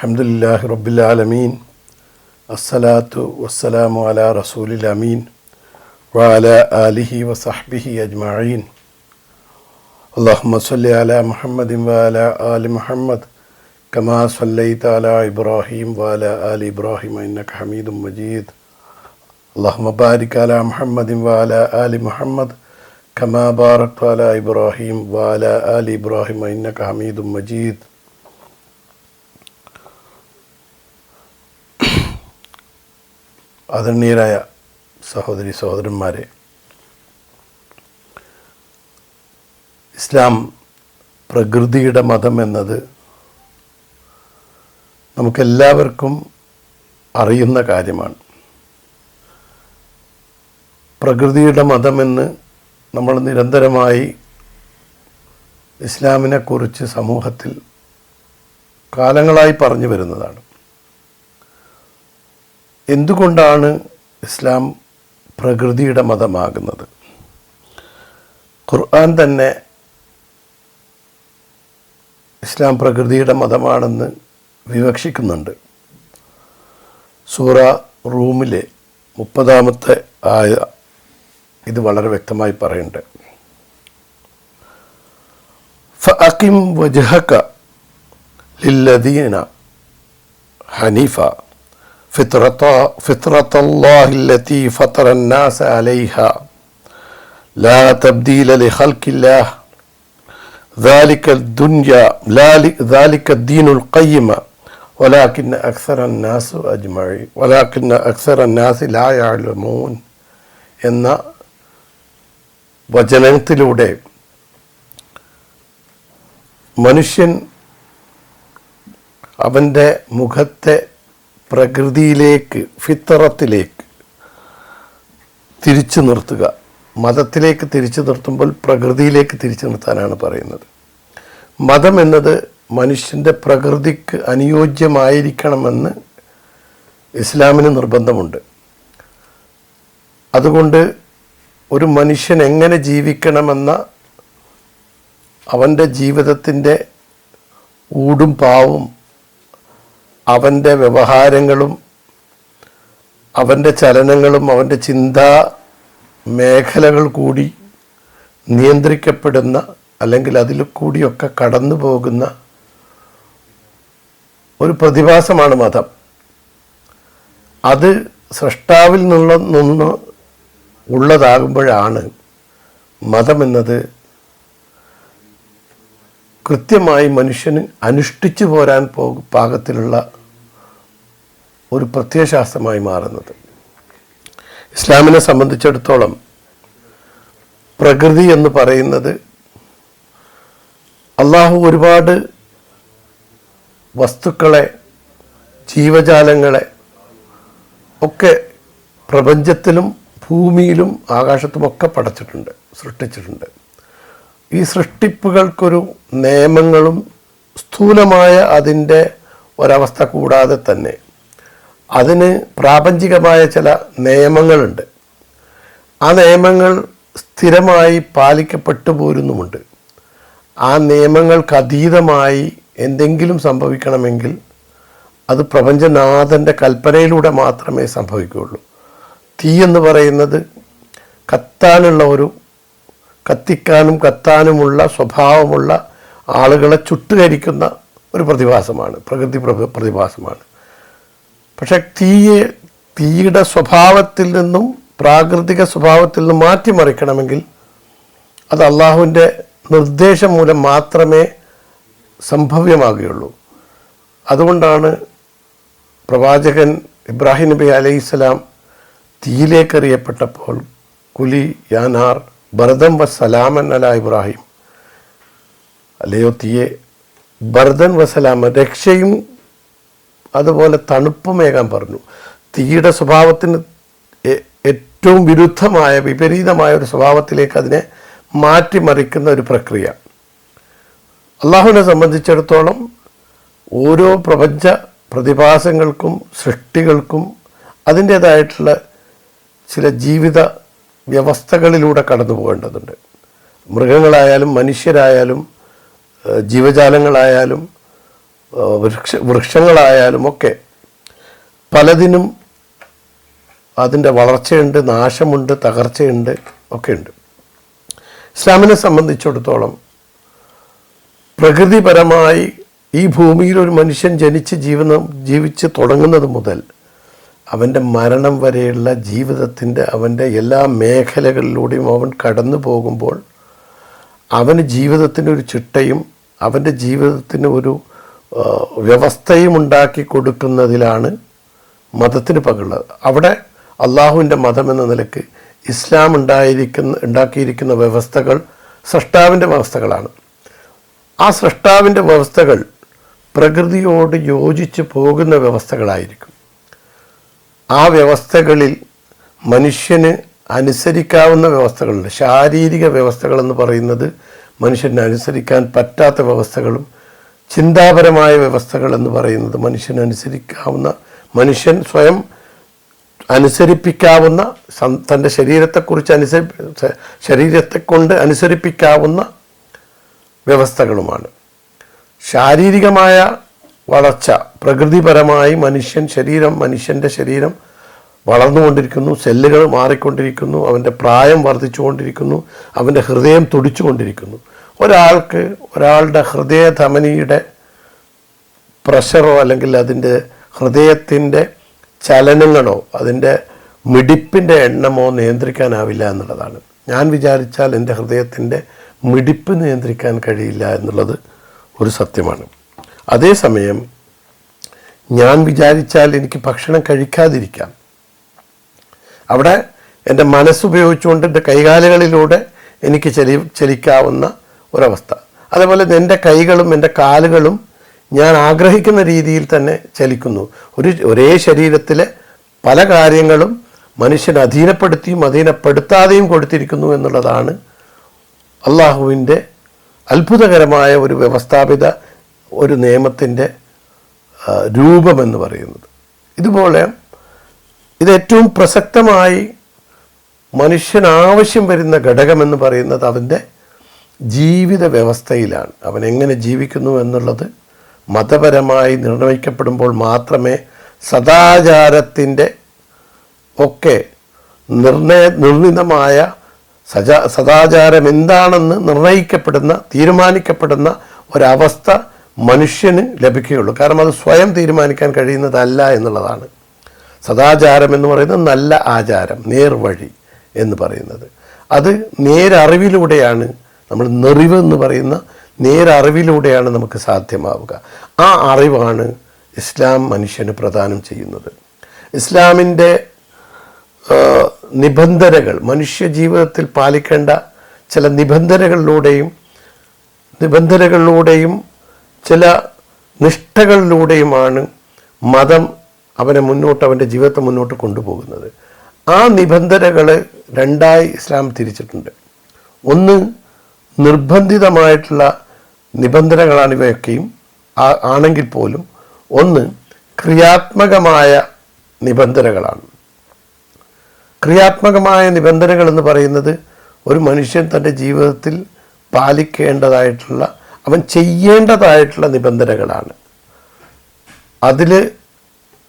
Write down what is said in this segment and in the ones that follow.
അഹമ്മദില്ലാഹി റബ്ബിലാലമീൻ അസ്സലാത്തു വസ്സലാമു അലാ റസൂലിൽ അമീൻ വഅല ആലിഹി വസഹ്ബിഹി അജ്മഈൻ اللهم صل على محمد وعلى آل محمد كما صليت على إبراهيم وعلى آل إبراهيم إنك حميد مجيد اللهم بارك على محمد وعلى آل محمد كما باركت على إبراهيم وعلى آل إبراهيم إنك حميد مجيد ആദരണീയരായ സഹോദരി സഹോദരന്മാരെ. ഇസ്ലാം പ്രകൃതിയുടെ മതം എന്നത് നമുക്കെല്ലാവർക്കും അറിയുന്ന കാര്യമാണ്. പ്രകൃതിയുടെ മതമെന്ന് നമ്മൾ നിരന്തരമായി ഇസ്ലാമിനെക്കുറിച്ച് സമൂഹത്തിൽ കാലങ്ങളായി പറഞ്ഞു വരുന്നതാണ്. എന്തുകൊണ്ടാണ് ഇസ്ലാം പ്രകൃതിയുടെ മതമാകുന്നത്? ഖുർആൻ തന്നെ ഇസ്ലാം പ്രകൃതിയുടെ മതമാണെന്ന് വിവക്ഷിക്കുന്നുണ്ട്. സൂറ റൂമിലെ മുപ്പതാമത്തെ ആയ ഇത് വളരെ വ്യക്തമായി പറയുന്നുണ്ട്. ഫഅഖിം വജ്ഹക ലില്ലദീന ഹനീഫ. فطرة فطرة الله التي فطر الناس عليها لا تبديل لخلق الله ذلك الدنيا لا ذلك الدين القيم ولكن أكثر الناس أجمعين ولكن أكثر الناس لا يعلمون എന്ന വചനത്തിലൂടെ മനുഷ്യൻ അവൻ്റെ മുഖത്തെ പ്രകൃതിയിലേക്ക് ഫിത്തറത്തിലേക്ക് തിരിച്ചു നിർത്തുക. മതത്തിലേക്ക് തിരിച്ചു നിർത്തുമ്പോൾ പ്രകൃതിയിലേക്ക് തിരിച്ചു നിർത്താനാണ് പറയുന്നത്. മതം എന്നത് മനുഷ്യന്റെ പ്രകൃതിക്ക് അനുയോജ്യമായിരിക്കണമെന്ന് ഇസ്ലാമിന് നിർബന്ധമുണ്ട്. അതുകൊണ്ട് ഒരു മനുഷ്യൻ എങ്ങനെ ജീവിക്കണമെന്ന അവന്റെ ജീവിതത്തിന്റെ ഊടും പാവും അവന്റെ വ്യവഹാരങ്ങളും അവന്റെ ചലനങ്ങളും അവന്റെ ചിന്താ മേഖലകൾ കൂടി നിയന്ത്രിക്കപ്പെടുന്ന അല്ലെങ്കിൽ അതിൽ കൂടിയൊക്കെ കടന്നു പോകുന്ന ഒരു പ്രതിഭാസമാണ് മതം. അത് സൃഷ്ടാവിൽ നിന്നുള്ള നിന്ന് ഉള്ളതാകുമ്പോഴാണ് മതമെന്നത് കൃത്യമായി മനുഷ്യന് അനുഷ്ഠിച്ചു പോരാൻ പോകും പാകത്തിലുള്ള ഒരു പ്രത്യയശാസ്ത്രമായി മാറുന്നത്. ഇസ്ലാമിനെ സംബന്ധിച്ചിടത്തോളം പ്രകൃതി എന്ന് പറയുന്നത് അള്ളാഹു ഒരുപാട് വസ്തുക്കളെ ജീവജാലങ്ങളെ ഒക്കെ പ്രപഞ്ചത്തിലും ഭൂമിയിലും ആകാശത്തുമൊക്കെ പടച്ചിട്ടുണ്ട് സൃഷ്ടിച്ചിട്ടുണ്ട്. ഈ സൃഷ്ടിപ്പുകൾക്കൊരു നിയമങ്ങളും സ്ഥൂലമായ അതിന്റെ ഒരവസ്ഥ കൂടാതെ തന്നെ അതിന് പ്രാപഞ്ചികമായ ചില നിയമങ്ങളുണ്ട്. ആ നിയമങ്ങൾ സ്ഥിരമായി പാലിക്കപ്പെട്ടു പോരുന്നുമുണ്ട്. ആ നിയമങ്ങൾക്ക് അതീതമായി എന്തെങ്കിലും സംഭവിക്കണമെങ്കിൽ അത് പ്രപഞ്ചനാഥന്റെ കൽപ്പനയിലൂടെ മാത്രമേ സംഭവിക്കുകയുള്ളൂ. തീ എന്ന് പറയുന്നത് കത്താനുള്ള ഒരു കത്തിക്കാനും കത്താനുമുള്ള സ്വഭാവമുള്ള ആളുകളെ ചുട്ടുകരിക്കുന്ന ഒരു പ്രതിഭാസമാണ് പ്രകൃതി പ്രതിഭാസമാണ്. പക്ഷെ തീയെ തീയുടെ സ്വഭാവത്തിൽ നിന്നും പ്രാകൃതിക സ്വഭാവത്തിൽ നിന്നും മാറ്റിമറിക്കണമെങ്കിൽ അത് അള്ളാഹുവിന്റെ നിർദ്ദേശം മൂലം മാത്രമേ സംഭവ്യമാകുകയുള്ളൂ. അതുകൊണ്ടാണ് പ്രവാചകൻ ഇബ്രാഹിം നബി അലൈഹിസ്സലാം തീയിലേക്കെറിയപ്പെട്ടപ്പോൾ കുലി യാനാർ ഭരതം വ സലാമൻ അല ഇബ്രാഹിം. അല്ലയോ തീയെ ഭരതൻ വസലാമൻ രക്ഷയും അതുപോലെ തണുപ്പുമേകാൻ പറഞ്ഞു. തീയുടെ സ്വഭാവത്തിന് ഏറ്റവും വിരുദ്ധമായ വിപരീതമായ ഒരു സ്വഭാവത്തിലേക്ക് അതിനെ മാറ്റിമറിക്കുന്ന ഒരു പ്രക്രിയ. അള്ളാഹുവിനെ സംബന്ധിച്ചിടത്തോളം ഓരോ പ്രപഞ്ച പ്രതിഭാസങ്ങൾക്കും സൃഷ്ടികൾക്കും അതിന്റേതായിട്ടുള്ള ചില ജീവിത വ്യവസ്ഥകളിലൂടെ കടന്നു പോകേണ്ടതുണ്ട്. മൃഗങ്ങളായാലും മനുഷ്യരായാലും ജീവജാലങ്ങളായാലും വൃക്ഷ വൃക്ഷങ്ങളായാലും ഒക്കെ പലതിനും അതിന്റെ വളർച്ചയുണ്ട് നാശമുണ്ട് തകർച്ചയുണ്ട് ഒക്കെ ഉണ്ട് ഇസ്ലാമിനെ സംബന്ധിച്ചിടത്തോളം പ്രകൃതിപരമായി ഈ ഭൂമിയിൽ ഒരു മനുഷ്യൻ ജനിച്ച് ജീവനം ജീവിച്ച് തുടങ്ങുന്നത് മുതൽ അവന്റെ മരണം വരെയുള്ള ജീവിതത്തിന്റെ അവന്റെ എല്ലാ മേഖലകളിലൂടെയും അവൻ കടന്നു പോകുമ്പോൾ അവന് ജീവിതത്തിന് ഒരു ചിട്ടയും അവന്റെ ജീവിതത്തിന് ഒരു വ്യവസ്ഥയും ഉണ്ടാക്കി കൊടുക്കുന്നതിലാണ് മതത്തിന് പങ്കുള്ളത് അവിടെ അള്ളാഹുവിന്റെ മതം എന്ന നിലയ്ക്ക് ഇസ്ലാം ഉണ്ടായിരിക്കുന്ന ഉണ്ടാക്കിയിരിക്കുന്ന വ്യവസ്ഥകൾ സൃഷ്ടാവിന്റെ വ്യവസ്ഥകളാണ്. ആ സൃഷ്ടാവിന്റെ വ്യവസ്ഥകൾ പ്രകൃതിയോട് യോജിച്ച് പോകുന്ന വ്യവസ്ഥകളായിരിക്കും. ആ വ്യവസ്ഥകളിൽ മനുഷ്യന് അനുസരിക്കാവുന്ന വ്യവസ്ഥകളുണ്ട്. ശാരീരിക വ്യവസ്ഥകളെന്ന് പറയുന്നത് മനുഷ്യന് അനുസരിക്കാൻ പറ്റാത്ത വ്യവസ്ഥകളും ചിന്താപരമായ വ്യവസ്ഥകൾ എന്ന് പറയുന്നത് മനുഷ്യൻ അനുസരിക്കാവുന്ന മനുഷ്യൻ സ്വയം അനുസരിപ്പിക്കാവുന്ന തന്റെ ശരീരത്തെക്കുറിച്ച് അനുസരി ശരീരത്തെ കൊണ്ട് അനുസരിപ്പിക്കാവുന്ന വ്യവസ്ഥകളുമാണ്. ശാരീരികമായ വളർച്ച പ്രകൃതിപരമായി മനുഷ്യൻ ശരീരം മനുഷ്യന്റെ ശരീരം വളർന്നുകൊണ്ടിരിക്കുന്നു സെല്ലുകൾ മാറിക്കൊണ്ടിരിക്കുന്നു അവന്റെ പ്രായം വർദ്ധിച്ചുകൊണ്ടിരിക്കുന്നു അവന്റെ ഹൃദയം തുടിച്ചുകൊണ്ടിരിക്കുന്നു. ഒരാൾക്ക് ഒരാളുടെ ഹൃദയ ധമനിയുടെ പ്രഷറോ അല്ലെങ്കിൽ അതിന്റെ ഹൃദയത്തിന്റെ ചലനങ്ങളോ അതിന്റെ മിടിപ്പിന്റെ എണ്ണമോ നിയന്ത്രിക്കാനാവില്ല എന്നുള്ളതാണ്. ഞാൻ വിചാരിച്ചാൽ എന്റെ ഹൃദയത്തിന്റെ മിടിപ്പ് നിയന്ത്രിക്കാൻ കഴിയില്ല എന്നുള്ളത് ഒരു സത്യമാണ്. അതേസമയം ഞാൻ വിചാരിച്ചാൽ എനിക്ക് ഭക്ഷണം കഴിക്കാതിരിക്കാം. അവിടെ എന്റെ മനസ്സുപയോഗിച്ചുകൊണ്ട് എന്റെ കൈകാലുകളിലൂടെ എനിക്ക് ചലി ചലിക്കാവുന്ന ഒരവസ്ഥ. അതേപോലെ എന്റെ കൈകളും എന്റെ കാലുകളും ഞാൻ ആഗ്രഹിക്കുന്ന രീതിയിൽ തന്നെ ചലിക്കുന്നു. ഒരു ഒരേ ശരീരത്തിലെ പല കാര്യങ്ങളും മനുഷ്യൻ അധീനപ്പെടുത്തിയും അധീനപ്പെടുത്താതെയും കൊടുത്തിരിക്കുന്നു എന്നുള്ളതാണ് അള്ളാഹുവിന്റെ അത്ഭുതകരമായ ഒരു വ്യവസ്ഥാപിത ഒരു നിയമത്തിന്റെ രൂപമെന്ന് പറയുന്നത്. ഇതുപോലെ ഇത് ഏറ്റവും പ്രസക്തമായി മനുഷ്യനാവശ്യം വരുന്ന ഘടകമെന്ന് പറയുന്നത് അവന്റെ ജീവിത വ്യവസ്ഥയിലാണ് അവൻ എങ്ങനെ ജീവിക്കുന്നു എന്നുള്ളത് മതപരമായി നിർണയിക്കപ്പെടുമ്പോൾ മാത്രമേ സദാചാരത്തിന്റെ ഒക്കെ നിർണയ നിർണിതമായ സജാ സദാചാരം എന്താണെന്ന് നിർണയിക്കപ്പെടുന്ന തീരുമാനിക്കപ്പെടുന്ന ഒരവസ്ഥ മനുഷ്യന് ലഭിക്കുകയുള്ളൂ. കാരണം അത് സ്വയം തീരുമാനിക്കാൻ കഴിയുന്നതല്ല എന്നുള്ളതാണ്. സദാചാരം എന്ന് പറയുന്നത് നല്ല ആചാരം നേർവഴി എന്ന് പറയുന്നത്. അത് നേരറിവിലൂടെയാണ് നമ്മൾ നെറിവ് എന്ന് പറയുന്ന നേരറിവിലൂടെയാണ് നമുക്ക് സാധ്യമാവുക. ആ അറിവാണ് ഇസ്ലാം മനുഷ്യന് പ്രദാനം ചെയ്യുന്നത്. ഇസ്ലാമിന്റെ നിബന്ധനകൾ മനുഷ്യ ജീവിതത്തിൽ പാലിക്കേണ്ട ചില നിബന്ധനകളിലൂടെയും നിബന്ധനകളിലൂടെയും ചില നിഷ്ഠകളിലൂടെയുമാണ് മതം അവനെ മുന്നോട്ട് അവന്റെ ജീവിതത്തെ മുന്നോട്ട് കൊണ്ടുപോകുന്നത്. ആ നിബന്ധനകൾ രണ്ടായി ഇസ്ലാം തിരിച്ചിട്ടുണ്ട്. ഒന്ന് നിർബന്ധിതമായിട്ടുള്ള നിബന്ധനകളാണ് ഇവയൊക്കെയും. ആണെങ്കിൽ പോലും ഒന്ന് ക്രിയാത്മകമായ നിബന്ധനകളാണ്. ക്രിയാത്മകമായ നിബന്ധനകൾ എന്ന് പറയുന്നത് ഒരു മനുഷ്യൻ തന്റെ ജീവിതത്തിൽ പാലിക്കേണ്ടതായിട്ടുള്ള അവൻ ചെയ്യേണ്ടതായിട്ടുള്ള നിബന്ധനകളാണ്. അതിൽ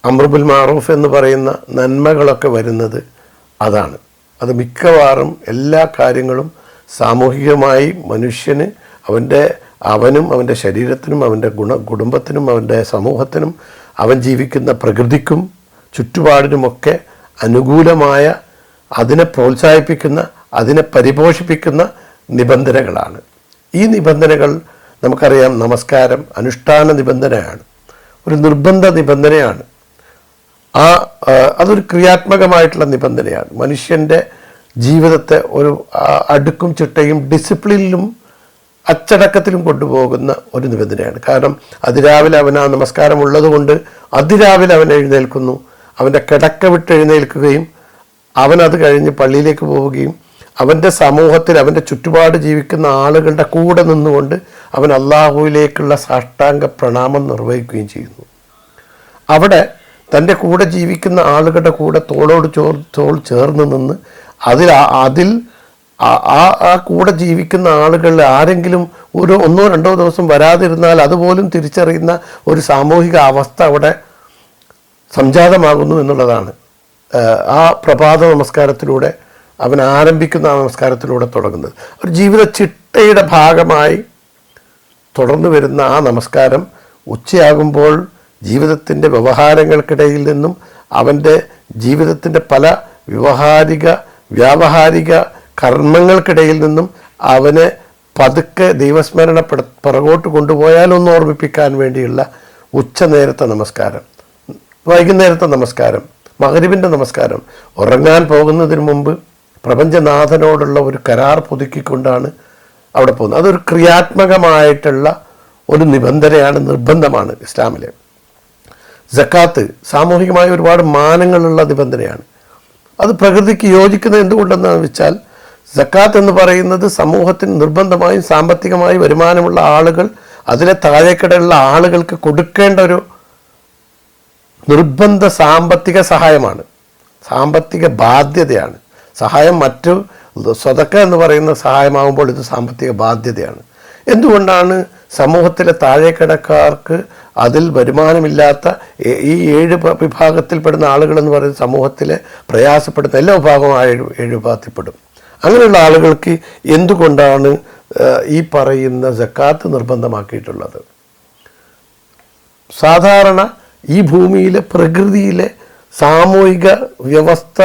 അമ്രുബുൽ മാറൂഫ് എന്ന് പറയുന്ന നന്മകളൊക്കെ വരുന്നത് അതാണ്. അത് മിക്കവാറും എല്ലാ കാര്യങ്ങളും സാമൂഹികമായി മനുഷ്യന് അവന്റെ അവനും അവന്റെ ശരീരത്തിനും അവന്റെ ഗുണ കുടുംബത്തിനും അവന്റെ സമൂഹത്തിനും അവൻ ജീവിക്കുന്ന പ്രകൃതിക്കും ചുറ്റുപാടിനുമൊക്കെ അനുകൂലമായ അതിനെ പ്രോത്സാഹിപ്പിക്കുന്ന അതിനെ പരിപോഷിപ്പിക്കുന്ന നിബന്ധനകളാണ്. ഈ നിബന്ധനകൾ നമുക്കറിയാം നമസ്കാരം അനുഷ്ഠാന നിബന്ധനയാണ്. ഒരു നിർബന്ധ നിബന്ധനയാണ്. ആ അതൊരു ക്രിയാത്മകമായിട്ടുള്ള നിബന്ധനയാണ്. മനുഷ്യന്റെ ജീവിതത്തെ ഒരു അടുക്കും ചിട്ടയും ഡിസിപ്ലിനിലും അച്ചടക്കത്തിലും കൊണ്ടുപോകുന്ന ഒരു നിബന്ധനയാണ്. കാരണം അതിരാവിലെ അവൻ ആ നമസ്കാരം ഉള്ളതുകൊണ്ട് അതിരാവിലെ അവൻ എഴുന്നേൽക്കുന്നു. അവന്റെ കിടക്ക വിട്ട് എഴുന്നേൽക്കുകയും അവൻ അത് കഴിഞ്ഞ് പള്ളിയിലേക്ക് പോവുകയും അവന്റെ സമൂഹത്തിൽ അവന്റെ ചുറ്റുപാട് ജീവിക്കുന്ന ആളുകളുടെ കൂടെ നിന്നുകൊണ്ട് അവൻ അള്ളാഹുവിലേക്കുള്ള സാഷ്ടാംഗ പ്രണാമം നിർവഹിക്കുകയും ചെയ്യുന്നു. അവിടെ തന്റെ കൂടെ ജീവിക്കുന്ന ആളുകളുടെ കൂടെ തോളോട് ചോർ തോൾ ചേർന്ന് നിന്ന് അതിൽ അതിൽ ആ- ആ കൂടെ ജീവിക്കുന്ന ആളുകളിൽ ആരെങ്കിലും ഒരു ഒന്നോ രണ്ടോ ദിവസം വരാതിരുന്നാൽ അതുപോലും തിരിച്ചറിയുന്ന ഒരു സാമൂഹിക അവസ്ഥ അവിടെ സംജാതമാകുന്നു എന്നുള്ളതാണ്. ആ പ്രഭാത നമസ്കാരത്തിലൂടെ അവൻ ആരംഭിക്കുന്ന ആ നമസ്കാരത്തിലൂടെ തുടങ്ങുന്നത്. ഒരു ജീവിത ചിട്ടയുടെ ഭാഗമായി തുടർന്നു വരുന്ന ആ നമസ്കാരം ഉച്ചയാകുമ്പോൾ ജീവിതത്തിന്റെ വ്യവഹാരങ്ങൾക്കിടയിൽ നിന്നും അവന്റെ ജീവിതത്തിന്റെ പല വ്യവഹാരിക വ്യാവഹാരിക കർമ്മങ്ങൾക്കിടയിൽ നിന്നും അവനെ പതുക്കെ ദൈവസ്മരണ പുറകോട്ട് കൊണ്ടുപോയാലൊന്ന് ഓർമ്മിപ്പിക്കാൻ വേണ്ടിയുള്ള ഉച്ചനേരത്തെ നമസ്കാരം. വൈകുന്നേരത്തെ നമസ്കാരം മകരിവിന്റെ നമസ്കാരം. ഉറങ്ങാൻ പോകുന്നതിന് മുമ്പ് പ്രപഞ്ചനാഥനോടുള്ള ഒരു കരാർ പുതുക്കിക്കൊണ്ടാണ് അവിടെ പോകുന്നത്. അതൊരു ക്രിയാത്മകമായിട്ടുള്ള ഒരു നിബന്ധനയാണ് നിർബന്ധമാണ് ഇസ്ലാമിലെ. ജക്കാത്ത് സാമൂഹികമായ ഒരുപാട് മാനങ്ങളുള്ള നിബന്ധനയാണ്. അത് പ്രകൃതിക്ക് യോജിക്കുന്നത് എന്തുകൊണ്ടെന്ന് വെച്ചാൽ സക്കാത്ത് എന്ന് പറയുന്നത് സമൂഹത്തിന് നിർബന്ധമായും സാമ്പത്തികമായി വരുമാനമുള്ള ആളുകൾ അതിലെ താഴേക്കിടയിലുള്ള ആളുകൾക്ക് കൊടുക്കേണ്ട ഒരു നിർബന്ധ സാമ്പത്തിക സഹായമാണ്. സാമ്പത്തിക ബാധ്യതയാണ്. സഹായം മറ്റു സ്വതക്ക എന്ന് പറയുന്ന സഹായമാകുമ്പോൾ ഇത് സാമ്പത്തിക ബാധ്യതയാണ്. എന്തുകൊണ്ടാണ് സമൂഹത്തിലെ താഴേക്കിടക്കാർക്ക് അതിൽ വരുമാനമില്ലാത്ത ഈ ഏഴ് വിഭാഗത്തിൽപ്പെടുന്ന ആളുകൾ എന്ന് പറയുന്ന സമൂഹത്തിലെ പ്രയാസപ്പെടുന്ന എല്ലാ വിഭാഗവും ആ ഏഴ് ഏഴ് വിഭാഗത്തിൽപ്പെടും. അങ്ങനെയുള്ള ആളുകൾക്ക് എന്തുകൊണ്ടാണ് ഈ പറയുന്ന ജക്കാത്ത് നിർബന്ധമാക്കിയിട്ടുള്ളത്? സാധാരണ ഈ ഭൂമിയിലെ പ്രകൃതിയിലെ സാമൂഹിക വ്യവസ്ഥ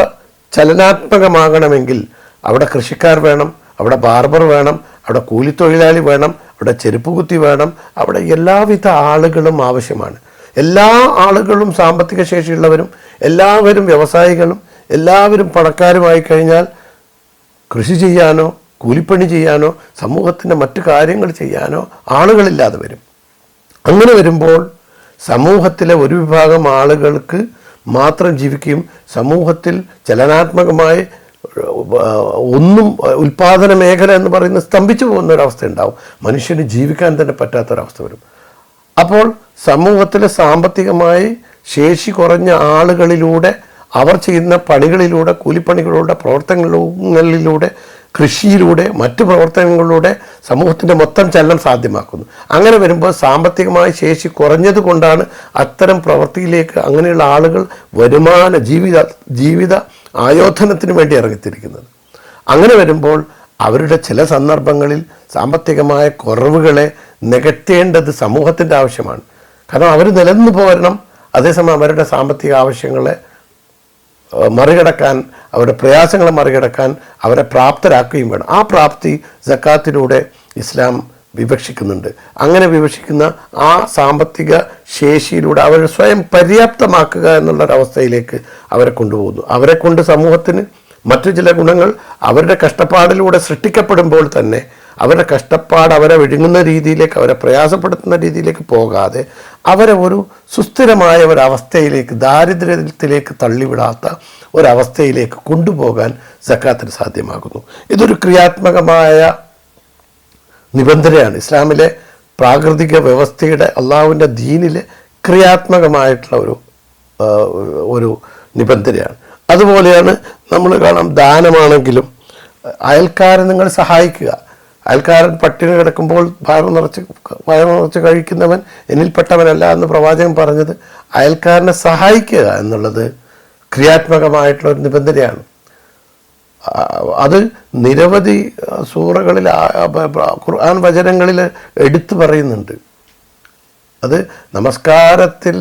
ചലനാത്മകമാകണമെങ്കിൽ അവിടെ കൃഷിക്കാർ വേണം അവിടെ ബാർബർ വേണം അവിടെ കൂലിത്തൊഴിലാളി വേണം അവിടെ ചെരുപ്പ് കുത്തി വേണം. അവിടെ എല്ലാവിധ ആളുകളും ആവശ്യമാണ്. എല്ലാ ആളുകളും സാമ്പത്തിക ശേഷിയുള്ളവരും എല്ലാവരും വ്യവസായികളും എല്ലാവരും പണക്കാരുമായി കഴിഞ്ഞാൽ കൃഷി ചെയ്യാനോ കൂലിപ്പണി ചെയ്യാനോ സമൂഹത്തിന്റെ മറ്റു കാര്യങ്ങൾ ചെയ്യാനോ ആളുകളില്ലാതെ വരും. അങ്ങനെ വരുമ്പോൾ സമൂഹത്തിലെ ഒരു വിഭാഗം ആളുകൾക്ക് മാത്രം ജീവിക്കുകയും സമൂഹത്തിൽ ചലനാത്മകമായി ഒന്നും ഉൽപാദന മേഖല എന്ന് പറയുന്നത് സ്തംഭിച്ചു പോകുന്ന ഒരവസ്ഥ ഉണ്ടാവും മനുഷ്യന് ജീവിക്കാൻ തന്നെ പറ്റാത്തൊരവസ്ഥ വരും. അപ്പോൾ സമൂഹത്തിലെ സാമ്പത്തികമായി ശേഷി കുറഞ്ഞ ആളുകളിലൂടെ അവർ ചെയ്യുന്ന പണികളിലൂടെ കൂലിപ്പണികളിലൂടെ പ്രവർത്തനങ്ങളിലൂടെ കൃഷിയിലൂടെ മറ്റു പ്രവർത്തനങ്ങളിലൂടെ സമൂഹത്തിന്റെ മൊത്തം ചലനം സാധ്യമാക്കുന്നു. അങ്ങനെ വരുമ്പോൾ സാമ്പത്തികമായ ശേഷി കുറഞ്ഞത് കൊണ്ടാണ് അത്തരം പ്രവൃത്തിയിലേക്ക് അങ്ങനെയുള്ള ആളുകൾ വരുമാന ജീവിത ജീവിത ആയോധനത്തിന് വേണ്ടി ഇറങ്ങിത്തിരിക്കുന്നത്. അങ്ങനെ വരുമ്പോൾ അവരുടെ ചില സന്ദർഭങ്ങളിൽ സാമ്പത്തികമായ കുറവുകളെ നികത്തേണ്ടത് സമൂഹത്തിന്റെ ആവശ്യമാണ്. കാരണം അവർ നിലനിന്ന് പോരണം അതേസമയം അവരുടെ സാമ്പത്തിക ആവശ്യങ്ങളെ മറികടക്കാൻ അവരുടെ പ്രയാസങ്ങളെ മറികടക്കാൻ അവരെ പ്രാപ്തരാക്കുകയും വേണം. ആ പ്രാപ്തി സക്കാത്തിലൂടെ ഇസ്ലാം വിവക്ഷിക്കുന്നുണ്ട്. അങ്ങനെ വിവക്ഷിക്കുന്ന ആ സാമ്പത്തിക ശേഷിയിലൂടെ അവരെ സ്വയം പര്യാപ്തമാക്കുക എന്നുള്ളൊരവസ്ഥയിലേക്ക് അവരെ കൊണ്ടുപോകുന്നു. അവരെ കൊണ്ട് സമൂഹത്തിന് മറ്റു ചില ഗുണങ്ങൾ അവരുടെ കഷ്ടപ്പാടിലൂടെ സൃഷ്ടിക്കപ്പെടുമ്പോൾ തന്നെ അവരുടെ കഷ്ടപ്പാട് അവരെ വിഴുങ്ങുന്ന രീതിയിലേക്ക് അവരെ പ്രയാസപ്പെടുത്തുന്ന രീതിയിലേക്ക് പോകാതെ അവരെ ഒരു സുസ്ഥിരമായ ഒരവസ്ഥയിലേക്ക് ദാരിദ്ര്യത്തിലേക്ക് തള്ളിവിടാത്ത ഒരവസ്ഥയിലേക്ക് കൊണ്ടുപോകാൻ സക്കാത്തിന് സാധ്യമാകുന്നു. ഇതൊരു ക്രിയാത്മകമായ നിബന്ധനയാണ്. ഇസ്ലാമിലെ പ്രാകൃതിക വ്യവസ്ഥയുടെ അള്ളാഹുവിന്റെ ദീനിലെ ക്രിയാത്മകമായിട്ടുള്ള ഒരു ഒരു നിബന്ധനയാണ്. അതുപോലെയാണ് നമ്മൾ കാണാം ദാനമാണെങ്കിലും അയൽക്കാരൻ നിങ്ങൾ സഹായിക്കുക. അയൽക്കാരൻ പട്ടിണി കിടക്കുമ്പോൾ ഭാരം നിറച്ച് ഭാരം നിറച്ച് കഴിക്കുന്നവൻ എന്നിൽപ്പെട്ടവനല്ല എന്ന് പ്രവാചകൻ പറഞ്ഞത് അയൽക്കാരനെ സഹായിക്കുക എന്നുള്ളത് ക്രിയാത്മകമായിട്ടുള്ള ഒരു നിബന്ധനയാണ്. അത് നിരവധി സൂറകളിൽ ഖുർആൻ വചനങ്ങളിൽ എടുത്തു പറയുന്നുണ്ട്. അത് നമസ്കാരത്തിൽ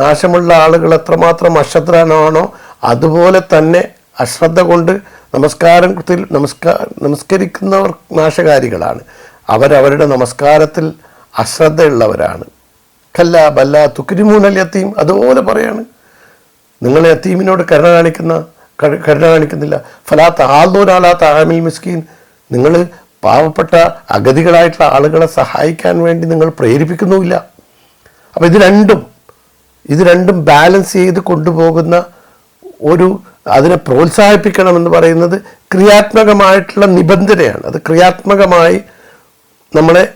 നാശമുള്ള ആളുകൾ എത്രമാത്രം അശ്രദ്ധനാണോ അതുപോലെ തന്നെ അശ്രദ്ധ കൊണ്ട് നമസ്കാരത്തിൽ നമസ്കാ നമസ്കരിക്കുന്നവർ നാശകാരികളാണ്. അവരവരുടെ നമസ്കാരത്തിൽ അശ്രദ്ധയുള്ളവരാണ്. കല്ല ബല്ല തുക്രിമൂനൽ യത്തീം അതുപോലെ പറയാണ്. നിങ്ങൾ യത്തീമിനോട് കരുണ കാണിക്കുന്ന കരുണ കാണിക്കുന്നില്ല ഫലാത്ത ആൽദോനാലാത്ത ആമിൽ മിസ്കീൻ. നിങ്ങൾ പാവപ്പെട്ട അഗതികളായിട്ടുള്ള ആളുകളെ സഹായിക്കാൻ വേണ്ടി നിങ്ങൾ പ്രേരിപ്പിക്കുന്നുമില്ല. അപ്പം ഇത് രണ്ടും ഇത് രണ്ടും ബാലൻസ് ചെയ്ത് കൊണ്ടുപോകുന്ന ഒരു അതിനെ പ്രോത്സാഹിപ്പിക്കണമെന്ന് പറയുന്നത് ക്രിയാത്മകമായിട്ടുള്ള നിബന്ധനയാണ്. അത് ക്രിയാത്മകമായി നമ്മളെ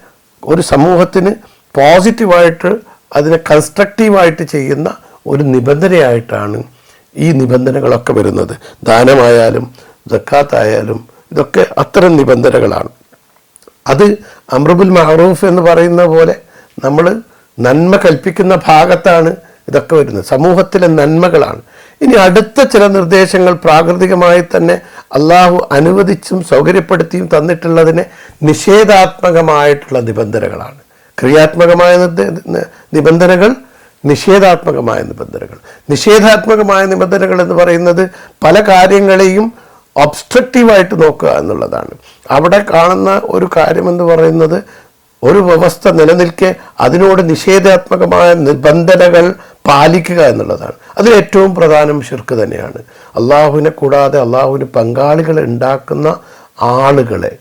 ഒരു സമൂഹത്തിന് പോസിറ്റീവായിട്ട് അതിനെ കൺസ്ട്രക്റ്റീവായിട്ട് ചെയ്യുന്ന ഒരു നിബന്ധനയായിട്ടാണ് ഈ നിബന്ധനകളൊക്കെ വരുന്നത്. ദാനമായാലും ജക്കാത്തായാലും ഇതൊക്കെ അത്തരം നിബന്ധനകളാണ്. അത് അമ്രബുൽ മഹറൂഫ് എന്ന് പറയുന്ന പോലെ നമ്മൾ നന്മ കൽപ്പിക്കുന്ന ഭാഗത്താണ് ഇതൊക്കെ വരുന്നത്. സമൂഹത്തിലെ നന്മകളാണ്. ഇനി അടുത്ത ചില നിർദ്ദേശങ്ങൾ പ്രാകൃതികമായി തന്നെ അള്ളാഹു അനുവദിച്ചും സൗകര്യപ്പെടുത്തിയും തന്നിട്ടുള്ളതിനെ നിഷേധാത്മകമായിട്ടുള്ള നിബന്ധനകളാണ്. ക്രിയാത്മകമായ നിബന്ധനകൾ നിഷേധാത്മകമായ നിബന്ധനകൾ. നിഷേധാത്മകമായ നിബന്ധനകൾ എന്ന് പറയുന്നത് പല കാര്യങ്ങളെയും ഒബ്സ്ട്രക്റ്റീവായിട്ട് നോക്കുക എന്നുള്ളതാണ്. അവിടെ കാണുന്ന ഒരു കാര്യമെന്ന് പറയുന്നത് ഒരു വ്യവസ്ഥ നിലനിൽക്കെ അതിനോട് നിഷേധാത്മകമായ നിബന്ധനകൾ പാലിക്കുക എന്നുള്ളതാണ്. അതിൽ ഏറ്റവും പ്രധാനം ഷിർക്ക് തന്നെയാണ്. അള്ളാഹുവിനെ കൂടാതെ അള്ളാഹുവിന് പങ്കാളികൾ ഉണ്ടാക്കുന്ന ആളുകളെ.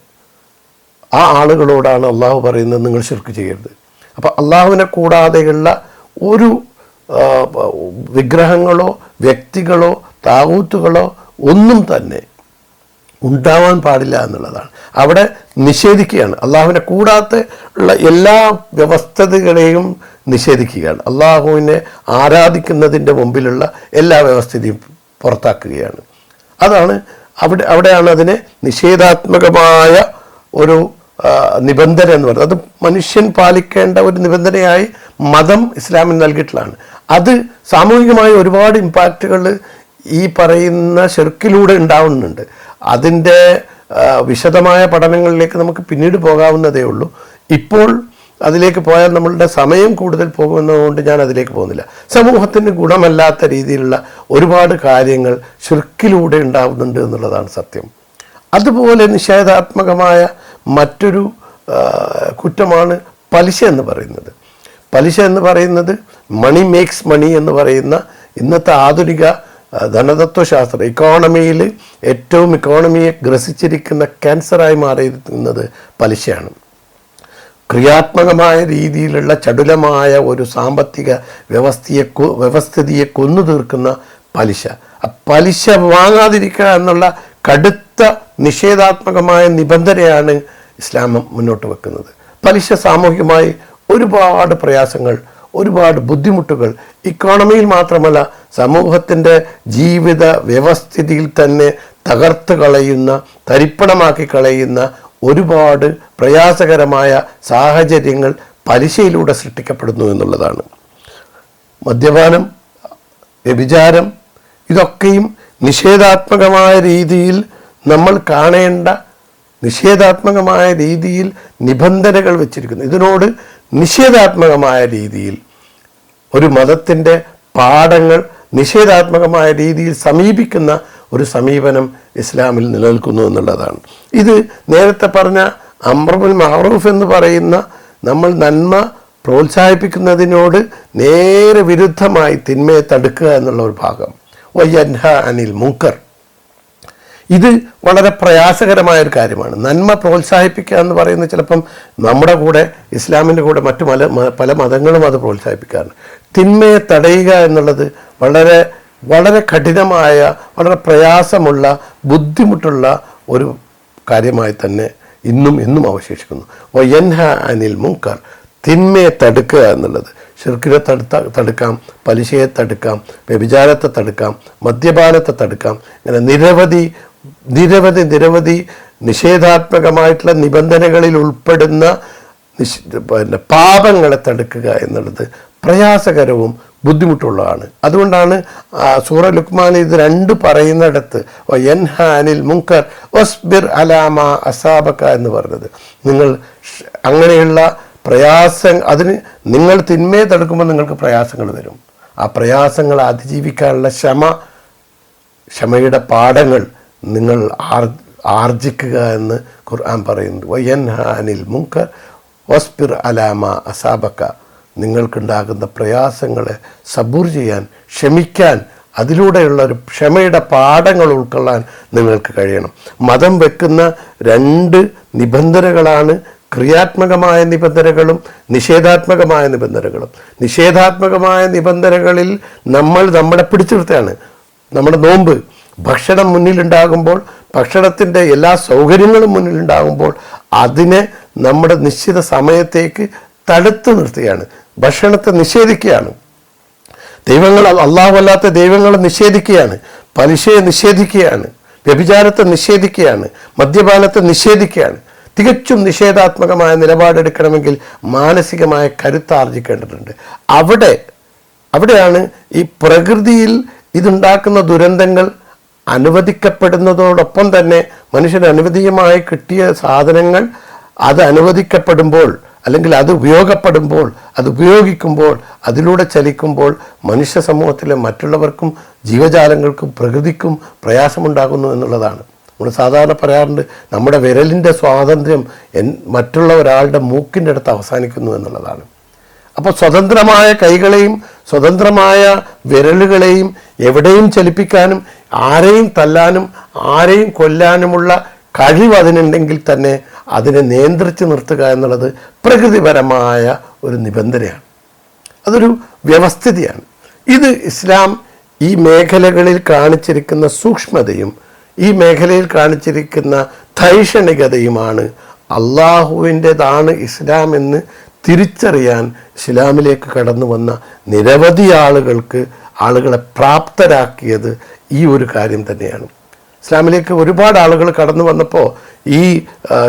ആ ആളുകളോടാണ് അള്ളാഹു പറയുന്നത് നിങ്ങൾ ഷിർക്ക് ചെയ്യരുത്. അപ്പോൾ അള്ളാഹുവിനെ കൂടാതെയുള്ള ഒരു വിഗ്രഹങ്ങളോ വ്യക്തികളോ താവൂത്തുകളോ ഒന്നും തന്നെ ഉണ്ടാവാൻ പാടില്ല എന്നുള്ളതാണ്. അവിടെ നിഷേധിക്കുകയാണ്. അള്ളാഹുവിനെ കൂടാത്ത ഉള്ള എല്ലാ വ്യവസ്ഥതകളെയും നിഷേധിക്കുകയാണ്. അള്ളാഹുവിനെ ആരാധിക്കുന്നതിന്റെ മുമ്പിലുള്ള എല്ലാ വ്യവസ്ഥയും പുറത്താക്കുകയാണ്. അതാണ് അവിടെ അവിടെയാണ് അതിനെ നിഷേധാത്മകമായ ഒരു നിബന്ധന എന്ന് പറയുന്നത്. അത് മനുഷ്യൻ പാലിക്കേണ്ട ഒരു നിബന്ധനയായി മതം ഇസ്ലാമിന് നൽകിയിട്ടുള്ളതാണ്. അത് സാമൂഹികമായ ഒരുപാട് ഇമ്പാക്റ്റുകൾ ഈ പറയുന്ന ഷെർക്കിലൂടെ ഉണ്ടാവുന്നുണ്ട്. അതിന്റെ വിശദമായ പഠനങ്ങളിലേക്ക് നമുക്ക് പിന്നീട് പോകാവുന്നതേ ഉള്ളൂ. ഇപ്പോൾ അതിലേക്ക് പോയാൽ നമ്മളുടെ സമയം കൂടുതൽ പോകുന്നതുകൊണ്ട് ഞാൻ അതിലേക്ക് പോകുന്നില്ല. സമൂഹത്തിന് ഗുണമല്ലാത്ത രീതിയിലുള്ള ഒരുപാട് കാര്യങ്ങൾ ഷിർക്കിലൂടെ ഉണ്ടാവുന്നുണ്ട് എന്നുള്ളതാണ് സത്യം. അതുപോലെ നിഷേധാത്മകമായ മറ്റൊരു കുറ്റമാണ് പലിശ എന്ന് പറയുന്നത്. പലിശ എന്ന് പറയുന്നത് മണി മേക്സ് മണി എന്ന് പറയുന്ന ഇന്നത്തെ ആധുനിക ധനതത്വശാസ്ത്രം ഇക്കോണമിയിൽ ഏറ്റവും ഇക്കോണമിയെ ഗ്രസിച്ചിരിക്കുന്ന ക്യാൻസറായി മാറിയിരിക്കുന്നത് പലിശയാണ്. ക്രിയാത്മകമായ രീതിയിലുള്ള ചടുലമായ ഒരു സാമ്പത്തിക വ്യവസ്ഥയെ വ്യവസ്ഥിതിയെ കൊന്നു തീർക്കുന്ന പലിശ. പലിശ വാങ്ങാതിരിക്കുക എന്നുള്ള കടുത്ത നിഷേധാത്മകമായ നിബന്ധനയാണ് ഇസ്ലാം മുന്നോട്ട് വെക്കുന്നത്. പലിശ സാമൂഹികമായി ഒരുപാട് പ്രയാസങ്ങൾ ഒരുപാട് ബുദ്ധിമുട്ടുകൾ. ഇക്കോണമിയിൽ മാത്രമല്ല സമൂഹത്തിന്റെ ജീവിത വ്യവസ്ഥിതിയിൽ തന്നെ തകർത്ത് കളയുന്ന തരിപ്പണമാക്കി കളയുന്ന ഒരുപാട് പ്രയാസകരമായ സാഹചര്യങ്ങൾ പലിശയിലൂടെ സൃഷ്ടിക്കപ്പെടുന്നു എന്നുള്ളതാണ്. മദ്യപാനം വ്യഭിചാരം ഇതൊക്കെയും നിഷേധാത്മകമായ രീതിയിൽ നമ്മൾ കാണേണ്ട നിഷേധാത്മകമായ രീതിയിൽ നിബന്ധനകൾ വെച്ചിരിക്കുന്നു. ഇതിനോട് നിഷേധാത്മകമായ രീതിയിൽ ഒരു മതത്തിന്റെ പാഠങ്ങൾ നിഷേധാത്മകമായ രീതിയിൽ സമീപിക്കുന്ന ഒരു സമീപനം ഇസ്ലാമിൽ നിലനിൽക്കുന്നു എന്നുള്ളതാണ്. ഇത് നേരത്തെ പറഞ്ഞ അമ്രബുൽ മാറൂഫ് എന്ന് പറയുന്ന നമ്മൾ നന്മ പ്രോത്സാഹിപ്പിക്കുന്നതിനോട് നേരെ വിരുദ്ധമായി തിന്മയെ തടുക്കുക എന്നുള്ള ഒരു ഭാഗം. വയ്യൻഹ അനിൽ മുങ്കർ ഇത് വളരെ പ്രയാസകരമായ ഒരു കാര്യമാണ്. നന്മ പ്രോത്സാഹിപ്പിക്കുക എന്ന് പറയുന്നത് ചിലപ്പം നമ്മുടെ കൂടെ ഇസ്ലാമിന്റെ കൂടെ മറ്റു മല പല മതങ്ങളും അത് പ്രോത്സാഹിപ്പിക്കാറുണ്ട്. തിന്മയെ തടയുക എന്നുള്ളത് വളരെ വളരെ കഠിനമായ വളരെ പ്രയാസമുള്ള ബുദ്ധിമുട്ടുള്ള ഒരു കാര്യമായി തന്നെ ഇന്നും എന്നും അവശേഷിക്കുന്നു. എൻഹ അനിൽ മുങ്കർ തിന്മയെ തടുക്കുക എന്നുള്ളത്. ഷിർക്കിനെ തടുത്ത തടുക്കാം പലിശയെ തടുക്കാം വ്യഭിചാരത്തെ തടുക്കാം മദ്യപാനത്തെ തടുക്കാം ഇങ്ങനെ നിരവധി നിരവധി നിരവധി നിഷേധാത്മകമായിട്ടുള്ള നിബന്ധനകളിൽ ഉൾപ്പെടുന്ന നിശ് പിന്നെ പാപങ്ങളെ തടുക്കുക എന്നുള്ളത് പ്രയാസകരവും ബുദ്ധിമുട്ടുള്ളതാണ്. അതുകൊണ്ടാണ് സൂറ ലുക്മാൻ ഇത് രണ്ട് പറയുന്നിടത്ത് യൻഹാനിൽ മുങ്കർ ഒസ്ബിർ അലാമ അസാബക്ക എന്ന് പറഞ്ഞത്. നിങ്ങൾ അങ്ങനെയുള്ള പ്രയാസം അതിന് നിങ്ങൾ തിന്മയെ തടുക്കുമ്പോൾ നിങ്ങൾക്ക് പ്രയാസങ്ങൾ വരും. ആ പ്രയാസങ്ങൾ അതിജീവിക്കാനുള്ള ക്ഷമ ക്ഷമയുടെ പാഠങ്ങൾ നിങ്ങൾ ആർ ആർജിക്കുക എന്ന് ഖുർആൻ പറയുന്നു വയൻഹാനിൽ മുങ്കർ വസ്പിർ അലാമ അസാബക്ക നിങ്ങൾക്കുണ്ടാകുന്ന പ്രയാസങ്ങളെ സബൂർ ചെയ്യാൻ ക്ഷമിക്കാൻ അതിലൂടെയുള്ള ഒരു ക്ഷമയുടെ പാഠങ്ങൾ ഉൾക്കൊള്ളാൻ നിങ്ങൾക്ക് കഴിയണം. മതം വെക്കുന്ന രണ്ട് നിബന്ധനകളാണ് ക്രിയാത്മകമായ നിബന്ധനകളും നിഷേധാത്മകമായ നിബന്ധനകളും. നിഷേധാത്മകമായ നിബന്ധനകളിൽ നമ്മൾ നമ്മളെ പിടിച്ചു നമ്മുടെ നോമ്പ്. ഭക്ഷണം മുന്നിലുണ്ടാകുമ്പോൾ ഭക്ഷണത്തിന്റെ എല്ലാ സൗകര്യങ്ങളും മുന്നിലുണ്ടാകുമ്പോൾ അതിനെ നമ്മുടെ നിശ്ചിത സമയത്തേക്ക് തടുത്തു നിർത്തുകയാണ് ഭക്ഷണത്തെ നിഷേധിക്കുകയാണ്. ദൈവങ്ങൾ അല്ലാത്ത ദൈവങ്ങളെ നിഷേധിക്കുകയാണ് പലിശയെ നിഷേധിക്കുകയാണ് വ്യഭിചാരത്തെ നിഷേധിക്കുകയാണ് മദ്യപാനത്തെ നിഷേധിക്കുകയാണ്. തികച്ചും നിഷേധാത്മകമായ നിലപാടെടുക്കണമെങ്കിൽ മാനസികമായ കരുത്താർജിക്കേണ്ടതുണ്ട് അവിടെ അവിടെയാണ് ഈ പ്രകൃതിയിൽ ഇതുണ്ടാക്കുന്ന ദുരന്തങ്ങൾ അനുവദിക്കപ്പെടുന്നതോടൊപ്പം തന്നെ മനുഷ്യന് അനുവദീയമായി കിട്ടിയ സാധനങ്ങൾ അത് അനുവദിക്കപ്പെടുമ്പോൾ അല്ലെങ്കിൽ അത് ഉപയോഗപ്പെടുമ്പോൾ അത് ഉപയോഗിക്കുമ്പോൾ അതിലൂടെ ചലിക്കുമ്പോൾ മനുഷ്യ സമൂഹത്തിലെ മറ്റുള്ളവർക്കും ജീവജാലങ്ങൾക്കും പ്രകൃതിക്കും പ്രയാസമുണ്ടാകുന്നു എന്നുള്ളതാണ്. നമ്മൾ സാധാരണ പറയാറുണ്ട് നമ്മുടെ വിരലിന്റെ സ്വാതന്ത്ര്യം എൻ മറ്റുള്ള ഒരാളുടെ മൂക്കിന്റെ അടുത്ത് അവസാനിക്കുന്നു എന്നുള്ളതാണ്. അപ്പോൾ സ്വതന്ത്രമായ കൈകളെയും സ്വതന്ത്രമായ വിരലുകളെയും എവിടെയും ചലിപ്പിക്കാനും ആരെയും തല്ലാനും ആരെയും കൊല്ലാനുമുള്ള കഴിവ് അതിനുണ്ടെങ്കിൽ തന്നെ അതിനെ നിയന്ത്രിച്ച് നിർത്തുക എന്നുള്ളത് പ്രകൃതിപരമായ ഒരു നിബന്ധനയാണ്. അതൊരു വ്യവസ്ഥിതിയാണ്. ഇത് ഇസ്ലാം ഈ മേഖലകളിൽ കാണിച്ചിരിക്കുന്ന സൂക്ഷ്മതയും ഈ മേഖലയിൽ കാണിച്ചിരിക്കുന്ന ധൈഷണികതയുമാണ് അള്ളാഹുവിന്റെതാണ് ഇസ്ലാം എന്ന് തിരിച്ചറിയാൻ ഇസ്ലാമിലേക്ക് കടന്നു വന്ന നിരവധി ആളുകൾക്ക് ആളുകളെ പ്രാപ്തരാക്കിയത് ഈ ഒരു കാര്യം തന്നെയാണ്. ഇസ്ലാമിലേക്ക് ഒരുപാട് ആളുകൾ കടന്നു വന്നപ്പോൾ ഈ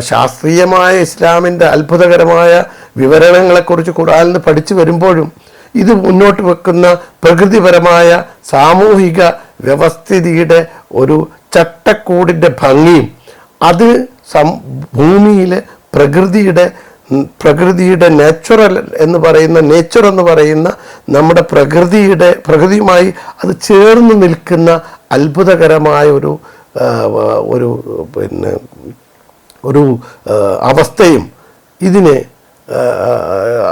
ശാസ്ത്രീയമായ ഇസ്ലാമിന്റെ അത്ഭുതകരമായ വിവരണങ്ങളെക്കുറിച്ച് ഖുറാനിൽ നിന്ന് പഠിച്ചു വരുമ്പോഴും ഇത് മുന്നോട്ട് വെക്കുന്ന പ്രകൃതിപരമായ സാമൂഹിക വ്യവസ്ഥിതിയുടെ ഒരു ചട്ടക്കൂടിന്റെ ഭംഗിയും അത് സം ഭൂമിയിലെ പ്രകൃതിയുടെ പ്രകൃതിയുടെ നാച്ചുറൽ എന്ന് പറയുന്ന നേച്ചർ എന്ന് പറയുന്ന നമ്മുടെ പ്രകൃതിയുടെ പ്രകൃതിയുമായി അത് ചേർന്ന് നിൽക്കുന്ന അത്ഭുതകരമായ ഒരു ഒരു പിന്നെ ഒരു അവസ്ഥയും ഇതിനെ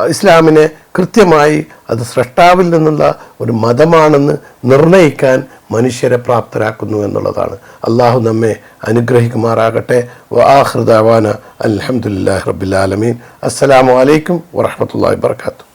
ഇസ്ലാമിനെ കൃത്യമായി അത് സൃഷ്ടാവിൽ നിന്നുള്ള ഒരു മതമാണെന്ന് നിർണയിക്കാൻ മനുഷ്യരെ പ്രാപ്തരാക്കുന്നു എന്നുള്ളതാണ്. അള്ളാഹു നമ്മെ അനുഗ്രഹിക്കുമാറാകട്ടെ. വാഹൃദാവാന അലഹമുല്ലാ റബിലാലമീൻ അസ്സലാമു അലൈക്കും വറഹമത്തല്ലാ വാത്തു